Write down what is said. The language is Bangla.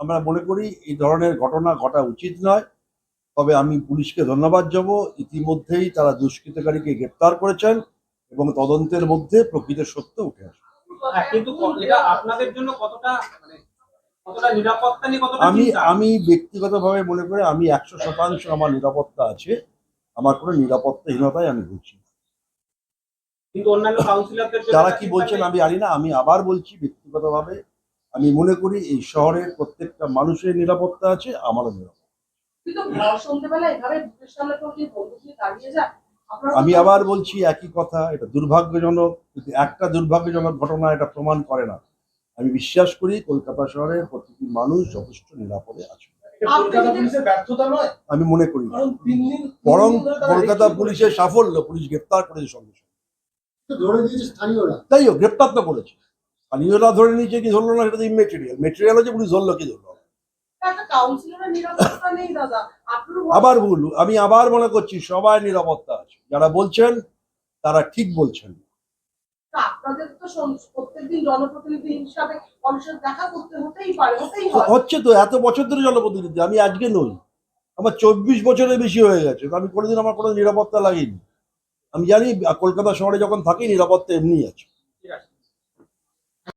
আমরা মনে করি এই ধরনের ঘটনা ঘটা উচিত নয়। তবে আমি পুলিশকে ধন্যবাদ যাব ইতিমধ্যেই তারা দুষ্কৃতকারীকে গ্রেপ্তার করেছেন এবং তদন্তের মধ্যে প্রকৃত সত্য উঠে আসবে। হ্যাঁ, মানে আমি? আমি ব্যক্তিগতভাবে মনে করি আমি একশো শতাংশ আমার নিরাপত্তা আছে। আমার কোনো নিরাপত্তাহীনতায় আমি জন্য যারা কি বলছেন আমি জানি না। আমি আবার বলছি ব্যক্তিগতভাবে। আমি মনে করি এই শহরের প্রত্যেকটা মানুষের নিরাপত্তা আছে আমারও নিরাপত্তা আমি আবার বলছি একই কথা এটা দুর্ভাগ্যজনক কিন্তু একটা দুর্ভাগ্যজনক ঘটনা এটা প্রমাণ করে না। আমি বিশ্বাস করি কলকাতা শহরের প্রতিটি মানুষ যথেষ্ট নিরাপদে আছে। আমি মনে করি বরং কলকাতা পুলিশের সাফল্য পুলিশ গ্রেপ্তার করেছে সঙ্গে সঙ্গে। তো ধরে তাই গ্রেপ্তার তো করেছে। স্থানীয়রা ধরে নিয়েছে কি ধরলো না সেটা তো ইমেটেরিয়াল মেটেরিয়াল হচ্ছে পুলিশ ধরলো কি ধরলো? আবার ভুল আমি আবার মনে করছি সবাই নিরাপত্তা আছে। যারা বলছেন তারা ঠিক বলছেন। হচ্ছে তো এত বছর ধরে জনপ্রতিনিধি আমি আজকে নই। আমার চব্বিশ বছরের বেশি হয়ে গেছে আমি কোনোদিন আমার কোনো নিরাপত্তা লাগেনি। আমি জানি কলকাতা শহরে যখন থাকি নিরাপত্তা এমনি আছে।